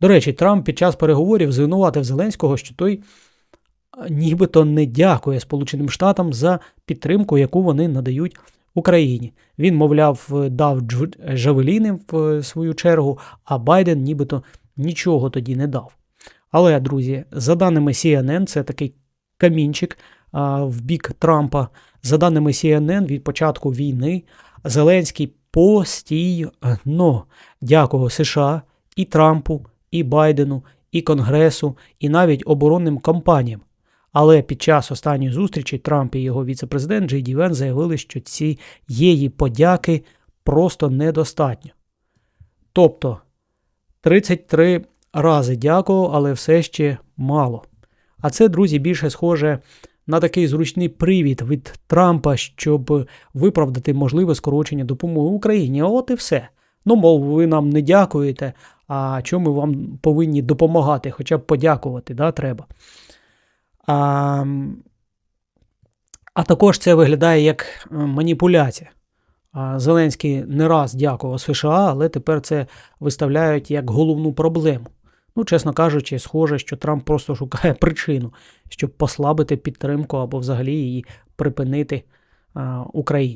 До речі, Трамп під час переговорів звинуватив Зеленського, що той нібито не дякує Сполученим Штатам за підтримку, яку вони надають Україні. Він, мовляв, дав дж- жавеліни в свою чергу, а Байден нібито нічого тоді не дав. Але, друзі, за даними CNN, це такий камінчик а, в бік Трампа. За даними CNN, від початку війни Зеленський постійно дякував США і Трампу, і Байдену, і Конгресу, і навіть оборонним компаніям. Але під час останньої зустрічі Трамп і його віцепрезидент Джей Ді Вен заявили, що цієї подяки просто недостатньо. Тобто 33 рази дякував, але все ще мало. А це, друзі, більше схоже на такий зручний привід від Трампа, щоб виправдати можливе скорочення допомоги Україні. От і все. Ну, мов, ви нам не дякуєте, а чому вам повинні допомагати, хоча б подякувати, да, треба. А, а також це виглядає як е, маніпуляція. Зеленський не раз дякував США, але тепер це виставляють як головну проблему. Ну, чесно кажучи, схоже, що Трамп просто шукає причину, щоб послабити підтримку або взагалі її припинити Україні.